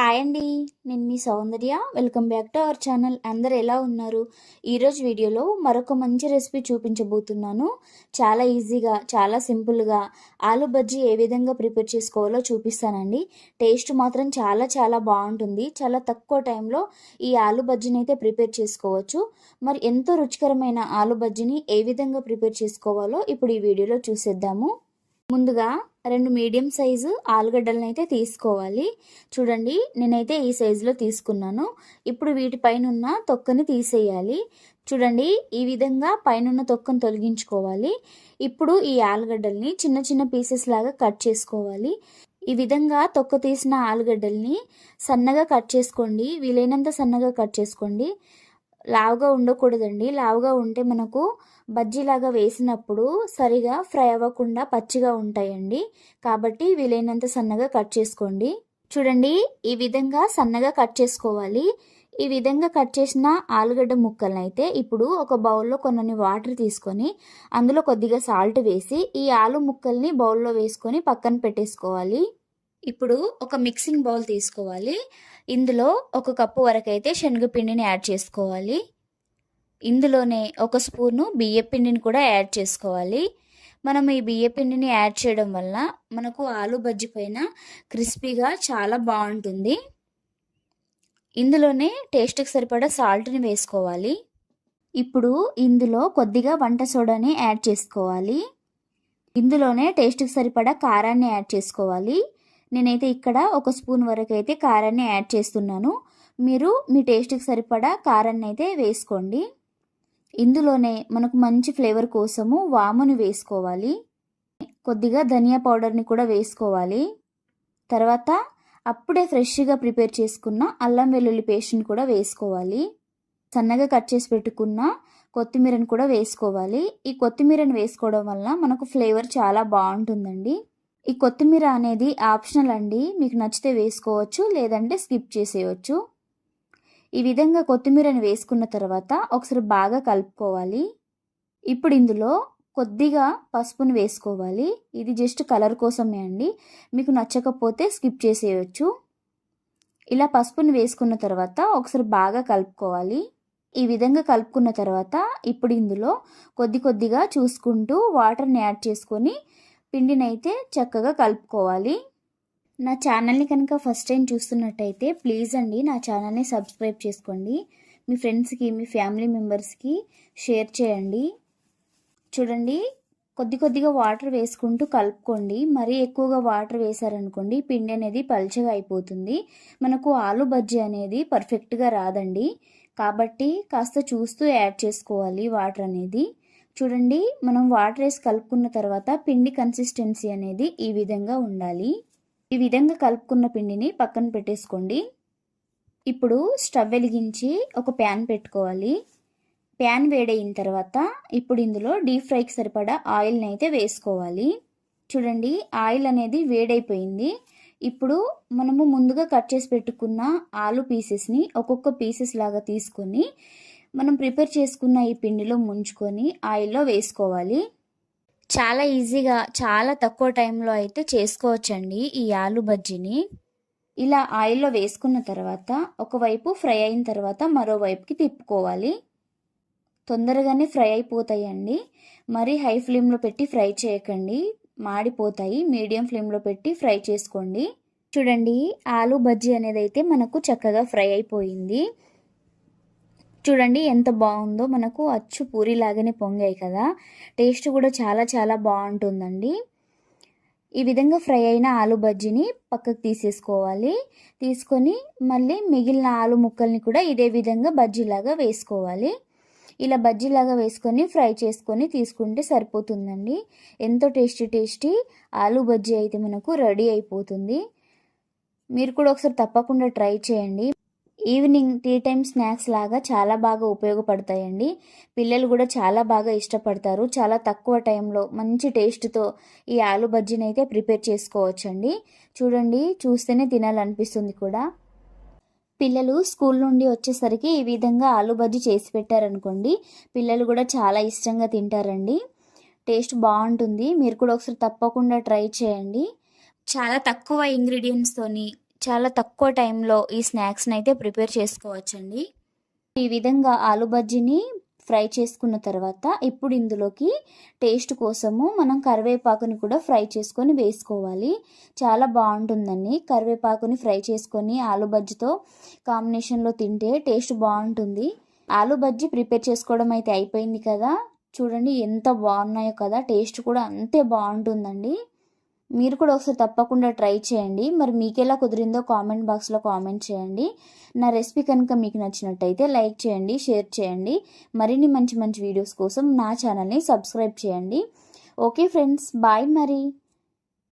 Hi అండి నేను మీ Soundarya. Welcome back to our channel అందరు ఎలా ఉన్నారు? ఈరోజు వీడియోలో మరొక మంచి రెసిపీ చూపించబోతున్నాను. చాలా ఈజీగా చాలా సింపుల్గా ఆలు బజ్జీ ఏ విధంగా ప్రిపేర్ చేసుకోవాలో చూపిస్తానండి. టేస్ట్ మాత్రం చాలా చాలా బాగుంటుంది. చాలా తక్కువ టైంలో ఈ ఆలు బజ్జీని అయితే ప్రిపేర్ చేసుకోవచ్చు. మరి ఎంతో రుచికరమైన ఆలు బజ్జీని ఏ విధంగా ప్రిపేర్ చేసుకోవాలో ఇప్పుడు ఈ వీడియోలో చూసేద్దాము. ముందుగా రెండు మీడియం సైజు ఆలుగడ్డలను అయితే తీసుకోవాలి. చూడండి నేనైతే ఈ సైజులో తీసుకున్నాను. ఇప్పుడు వీటిపైన ఉన్న తొక్కని తీసేయాలి. చూడండి ఈ విధంగా పైన తొక్కను తొలగించుకోవాలి. ఇప్పుడు ఈ ఆలుగడ్డల్ని చిన్న చిన్న పీసెస్ లాగా కట్ చేసుకోవాలి. ఈ విధంగా తొక్క తీసిన ఆలుగడ్డల్ని సన్నగా కట్ చేసుకోండి. వీలైనంత సన్నగా కట్ చేసుకోండి. లావుగా ఉండకూడదండి. లావుగా ఉంటే మనకు బజ్జీలాగా వేసినప్పుడు సరిగా ఫ్రై అవ్వకుండా పచ్చిగా ఉంటాయండి. కాబట్టి వీలైనంత సన్నగా కట్ చేసుకోండి. చూడండి ఈ విధంగా సన్నగా కట్ చేసుకోవాలి. ఈ విధంగా కట్ చేసిన ఆలుగడ్డ ముక్కలను అయితే ఇప్పుడు ఒక బౌల్లో కొన్ని వాటర్ తీసుకొని అందులో కొద్దిగా సాల్ట్ వేసి ఈ ఆలు ముక్కల్ని బౌల్లో వేసుకొని పక్కన పెట్టేసుకోవాలి. ఇప్పుడు ఒక మిక్సింగ్ బౌల్ తీసుకోవాలి. ఇందులో ఒక కప్పు వరకు అయితే శనగపిండిని యాడ్ చేసుకోవాలి. ఇందులోనే ఒక స్పూను బియ్య పిండిని కూడా యాడ్ చేసుకోవాలి. మనం ఈ బియ్య పిండిని యాడ్ చేయడం వల్ల మనకు ఆలు బజ్జి పైన క్రిస్పీగా చాలా బాగుంటుంది. ఇందులోనే టేస్ట్కి సరిపడా సాల్ట్ని వేసుకోవాలి. ఇప్పుడు ఇందులో కొద్దిగా వంట సోడాని యాడ్ చేసుకోవాలి. ఇందులోనే టేస్ట్కి సరిపడా కారాన్ని యాడ్ చేసుకోవాలి. నేనైతే ఇక్కడ ఒక స్పూన్ వరకు అయితే కారాన్ని యాడ్ చేస్తున్నాను. మీరు మీ టేస్ట్కి సరిపడా కారాన్ని అయితే వేసుకోండి. ఇందులోనే మనకు మంచి ఫ్లేవర్ కోసము వాముని వేసుకోవాలి. కొద్దిగా ధనియా పౌడర్ని కూడా వేసుకోవాలి. తర్వాత అప్పుడే ఫ్రెష్గా ప్రిపేర్ చేసుకున్న అల్లం వెల్లుల్లి పేస్ట్ని కూడా వేసుకోవాలి. సన్నగా కట్ చేసి పెట్టుకున్న కొత్తిమీరని కూడా వేసుకోవాలి. ఈ కొత్తిమీరని వేసుకోవడం వల్ల మనకు ఫ్లేవర్ చాలా బాగుంటుందండి. ఈ కొత్తిమీర అనేది ఆప్షనల్ అండి. మీకు నచ్చితే వేసుకోవచ్చు లేదంటే స్కిప్ చేసేయచ్చు. ఈ విధంగా కొత్తిమీరని వేసుకున్న తర్వాత ఒకసారి బాగా కలుపుకోవాలి. ఇప్పుడు ఇందులో కొద్దిగా పసుపును వేసుకోవాలి. ఇది జస్ట్ కలర్ కోసమే అండి. మీకు నచ్చకపోతే స్కిప్ చేసేయచ్చు. ఇలా పసుపుని వేసుకున్న తర్వాత ఒకసారి బాగా కలుపుకోవాలి. ఈ విధంగా కలుపుకున్న తర్వాత ఇప్పుడు ఇందులో కొద్ది కొద్దిగా చూసుకుంటూ వాటర్ని యాడ్ చేసుకొని పిండినైతే చక్కగా కలుపుకోవాలి. నా ఛానల్ని కనుక ఫస్ట్ టైం చూస్తున్నట్టయితే ప్లీజ్ అండి నా ఛానల్ని సబ్స్క్రైబ్ చేసుకోండి. మీ ఫ్రెండ్స్కి మీ ఫ్యామిలీ మెంబర్స్కి షేర్ చేయండి. చూడండి కొద్ది కొద్దిగా వాటర్ వేసుకుంటూ కలుపుకోండి. మరీ ఎక్కువగా వాటర్ వేసారనుకోండి పిండి అనేది పల్చగా అయిపోతుంది. మనకు ఆలు బజ్జీ అనేది పర్ఫెక్ట్గా రాదండి. కాబట్టి కాస్త చూస్తూ యాడ్ చేసుకోవాలి వాటర్ అనేది. చూడండి మనం వాటర్ వేసి కలుపుకున్న తర్వాత పిండి కన్సిస్టెన్సీ అనేది ఈ విధంగా ఉండాలి. ఈ విధంగా కలుపుకున్న పిండిని పక్కన పెట్టేసుకోండి. ఇప్పుడు స్టవ్ వెలిగించి ఒక ప్యాన్ పెట్టుకోవాలి. ప్యాన్ వేడైన తర్వాత ఇప్పుడు ఇందులో డీప్ ఫ్రైకి సరిపడా ఆయిల్ని అయితే వేసుకోవాలి. చూడండి ఆయిల్ అనేది వేడైపోయింది. ఇప్పుడు మనము ముందుగా కట్ చేసి పెట్టుకున్న ఆలు పీసెస్ని ఒక్కొక్క పీసెస్ లాగా తీసుకొని మనం ప్రిపేర్ చేసుకున్న ఈ పిండిలో ముంచుకొని ఆయిల్లో వేసుకోవాలి. చాలా ఈజీగా చాలా తక్కువ టైంలో అయితే చేసుకోవచ్చండి ఈ ఆలు బజ్జీని. ఇలా ఆయిల్లో వేసుకున్న తర్వాత ఒకవైపు ఫ్రై అయిన తర్వాత మరోవైపుకి తిప్పుకోవాలి. తొందరగానే ఫ్రై అయిపోతాయండి. మరి హై ఫ్లేమ్లో పెట్టి ఫ్రై చేయకండి. మాడిపోతాయి. మీడియం ఫ్లేమ్లో పెట్టి ఫ్రై చేసుకోండి. చూడండి ఆలు బజ్జీ అనేది అయితే మనకు చక్కగా ఫ్రై అయిపోయింది. చూడండి ఎంత బాగుందో. మనకు అచ్చు పూరి లాగానే పొంగాయి కదా. టేస్ట్ కూడా చాలా చాలా బాగుంటుందండి. ఈ విధంగా ఫ్రై అయిన ఆలు బజ్జీని పక్కకు తీసేసుకోవాలి. తీసుకొని మళ్ళీ మిగిలిన ఆలు ముక్కల్ని కూడా ఇదే విధంగా బజ్జీలాగా వేసుకోవాలి. ఇలా బజ్జీలాగా వేసుకొని ఫ్రై చేసుకొని తీసుకుంటే సరిపోతుందండి. ఎంతో టేస్టీ టేస్టీ ఆలు బజ్జీ అయితే మనకు రెడీ అయిపోతుంది. మీరు కూడా ఒకసారి తప్పకుండా ట్రై చేయండి. ఈవినింగ్ టీ టైం స్నాక్స్ లాగా చాలా బాగా ఉపయోగపడతాయండి. పిల్లలు కూడా చాలా బాగా ఇష్టపడతారు. చాలా తక్కువ టైంలో మంచి టేస్ట్తో ఈ ఆలు బజ్జీని అయితే ప్రిపేర్ చేసుకోవచ్చండి. చూడండి చూస్తేనే తినాలనిపిస్తుంది కూడా. పిల్లలు స్కూల్ నుండి వచ్చేసరికి ఈ విధంగా ఆలు బజ్జీ చేసి పెట్టారనుకోండి పిల్లలు కూడా చాలా ఇష్టంగా తింటారండి. టేస్ట్ బాగుంటుంది. మీరు కూడా ఒకసారి తప్పకుండా ట్రై చేయండి. చాలా తక్కువ ఇంగ్రీడియంట్స్తోని చాలా తక్కువ టైంలో ఈ స్నాక్స్ని అయితే ప్రిపేర్ చేసుకోవచ్చండి. ఈ విధంగా ఆలు బజ్జీని ఫ్రై చేసుకున్న తర్వాత ఇప్పుడు ఇందులోకి టేస్ట్ కోసము మనం కరివేపాకుని కూడా ఫ్రై చేసుకొని వేసుకోవాలి. చాలా బాగుంటుందండి. కరివేపాకుని ఫ్రై చేసుకొని ఆలు బజ్జీతో కాంబినేషన్లో తింటే టేస్ట్ బాగుంటుంది. ఆలు బజ్జీ ప్రిపేర్ చేసుకోవడం అయితే అయిపోయింది కదా. చూడండి ఎంత బాగున్నాయో కదా. టేస్ట్ కూడా అంతే బాగుంటుందండి. మీరు కూడా ఒకసారి తప్పకుండా ట్రై చేయండి. మరి మీకు ఎలా కుదిరిందో కామెంట్ బాక్స్లో కామెంట్ చేయండి. నా రెసిపీ కనుక మీకు నచ్చినట్టయితే లైక్ చేయండి షేర్ చేయండి. మరిన్ని మంచి మంచి వీడియోస్ కోసం నా ఛానల్ని సబ్స్క్రైబ్ చేయండి. ఓకే ఫ్రెండ్స్ బాయ్ మరి.